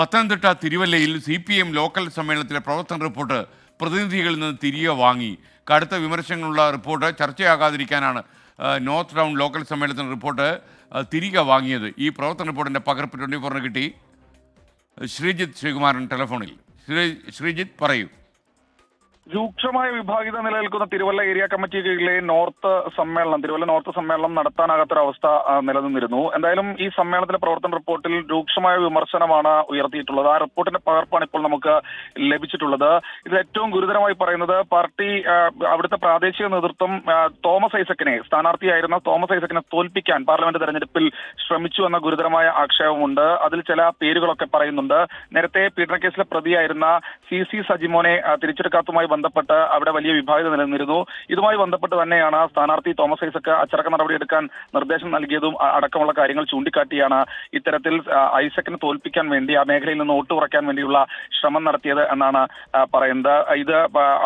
പത്തനംതിട്ട തിരുവല്ലയിൽ C P M local സമ്മേളനത്തിലെ പ്രവർത്തന റിപ്പോർട്ട് പ്രതിനിധികളിൽ നിന്ന് തിരികെ വാങ്ങി. കടുത്ത വിമർശനങ്ങളുള്ള റിപ്പോർട്ട് ചർച്ചയാകാതിരിക്കാനാണ് നോർത്ത് ടൗൺ ലോക്കൽ സമ്മേളനത്തിന് റിപ്പോർട്ട് തിരികെ വാങ്ങിയത്. ഈ പ്രവർത്തന റിപ്പോർട്ടിന്റെ പകർപ്പ് ട്വന്റി ഫോറിന് കിട്ടി. ശ്രീജിത്ത് ശ്രീകുമാരൻ ടെലഫോണിൽ. ശ്രീ ശ്രീജിത്ത് പറയൂ. രൂക്ഷമായ വിഭാഗീയത നിലനിൽക്കുന്ന തിരുവല്ല ഏരിയ കമ്മിറ്റി കീഴിലെ നോർത്ത് സമ്മേളനം തിരുവല്ല നോർത്ത് സമ്മേളനം നടത്താനാകാത്തൊരവസ്ഥ നിലനിന്നിരുന്നു. എന്തായാലും ഈ സമ്മേളനത്തിലെ പ്രവർത്തന റിപ്പോർട്ടിൽ രൂക്ഷമായ വിമർശനമാണ് ഉയർത്തിയിട്ടുള്ളത്. ആ റിപ്പോർട്ടിന്റെ പകർപ്പാണ് ഇപ്പോൾ നമുക്ക് ലഭിച്ചിട്ടുള്ളത്. ഇത് ഏറ്റവും ഗുരുതരമായി പറയുന്നത് പാർട്ടി അവിടുത്തെ പ്രാദേശിക നേതൃത്വം തോമസ് ഐസക്കിനെ സ്ഥാനാർത്ഥിയായിരുന്ന തോമസ് ഐസക്കിനെ തോൽപ്പിക്കാൻ പാർലമെന്റ് തെരഞ്ഞെടുപ്പിൽ ശ്രമിച്ചു എന്ന ഗുരുതരമായ ആക്ഷേപമുണ്ട്. അതിൽ ചില പേരുകളൊക്കെ പറയുന്നുണ്ട്. നേരത്തെ പീഡനക്കേസിലെ പ്രതിയായിരുന്ന സി സി സജിമോനെ തിരിച്ചെടുക്കാത്തതുമായി ബന്ധപ്പെട്ട് അവിടെ വലിയ വിഭാഗത നിലനിന്നിരുന്നു. ഇതുമായി ബന്ധപ്പെട്ട് തന്നെയാണ് സ്ഥാനാർത്ഥി തോമസ് ഐസക്ക് അച്ചടക്ക നടപടിയെടുക്കാൻ നിർദ്ദേശം നൽകിയതും അടക്കമുള്ള കാര്യങ്ങൾ ചൂണ്ടിക്കാട്ടിയാണ് ഇത്തരത്തിൽ ഐസക്കിനെ തോൽപ്പിക്കാൻ വേണ്ടി ആ മേഖലയിൽ നിന്ന് വോട്ട് കുറയ്ക്കാൻ വേണ്ടിയുള്ള ശ്രമം നടത്തിയത് എന്നാണ് പറയുന്നത്. ഇത്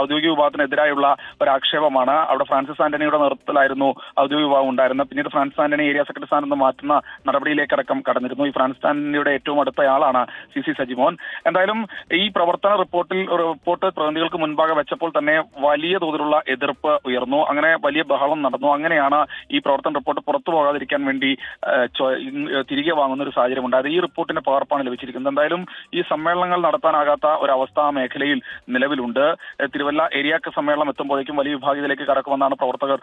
ഔദ്യോഗിക വിഭാഗത്തിനെതിരായുള്ള ഒരു ആക്ഷേപമാണ്. അവിടെ ഫ്രാൻസിസ് ആന്റണിയുടെ നേതൃത്വത്തിലായിരുന്നു ഔദ്യോഗിക വിഭാഗം ഉണ്ടായിരുന്നത്. പിന്നീട് ഫ്രാൻസിസ് ആന്റണി ഏരിയ സെക്രട്ടറി സ്ഥാനത്ത് നിന്ന് മാറ്റുന്ന നടപടിയിലേക്കടക്കം കടന്നിരുന്നു. ഈ ഫ്രാൻസിസ് ആന്റണിയുടെ ഏറ്റവും അടുത്തയാളാണ് സി സി സജിമോൻ. എന്തായാലും ഈ പ്രവർത്തന റിപ്പോർട്ടിൽ റിപ്പോർട്ട് പ്രതിനിധികൾക്ക് മുൻപാകെ വെച്ചപ്പോൾ തന്നെ വലിയ തോതിലുള്ള എതിർപ്പ് ഉയർന്നു. അങ്ങനെ വലിയ ബഹളം നടന്നു. അങ്ങനെയാണ് ഈ പ്രവർത്തന റിപ്പോർട്ട് പുറത്തു പോകാതിരിക്കാൻ വേണ്ടി തിരികെ വാങ്ങുന്ന ഒരു സാഹചര്യം ഉണ്ടായത് ഈ റിപ്പോർട്ടിന്റെ പകർപ്പാണ് ലഭിച്ചിരിക്കുന്നത്. എന്തായാലും ഈ സമ്മേളനങ്ങൾ നടത്താനാകാത്ത ഒരവസ്ഥ മേഖലയിൽ നിലവിലുണ്ട്. തിരുവല്ല ഏരിയാക്ക് സമ്മേളനം എത്തുമ്പോഴേക്കും വലിയ വിഭാഗത്തിലേക്ക് കടക്കുമെന്നാണ് പ്രവർത്തകർ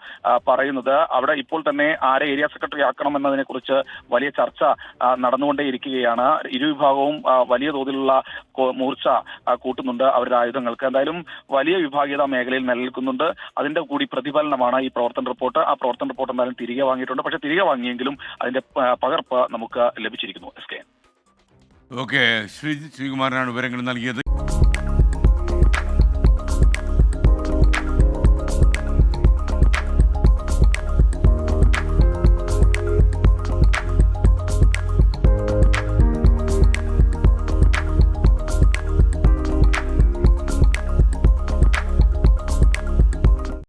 പറയുന്നത്. അവിടെ ഇപ്പോൾ തന്നെ ആരെ ഏരിയ സെക്രട്ടറി ആക്കണം എന്നതിനെ വലിയ ചർച്ച നടന്നുകൊണ്ടേയിരിക്കുകയാണ്. ഇരുവിഭാഗവും വിഭാഗവും വലിയ തോതിലുള്ള മൂർച്ച കൂട്ടുന്നുണ്ട് അവരുടെ ആയുധങ്ങൾക്ക്. എന്തായാലും വലിയ വിഭാഗീയത മേഖലയിൽ നിലനിൽക്കുന്നുണ്ട്. അതിന്റെ കൂടി പ്രതിഫലനമാണ് ഈ പ്രവർത്തന റിപ്പോർട്ട്. ആ പ്രവർത്തന റിപ്പോർട്ട് എന്തായാലും തിരികെ വാങ്ങിയിട്ടുണ്ട്. പക്ഷെ തിരികെ വാങ്ങിയെങ്കിലും അതിന്റെ പകർപ്പ് നമുക്ക് ലഭിച്ചിരിക്കുന്നു. S K okay. ശ്രീകുമാരനാണ് വിവരങ്ങൾ നൽകിയത്.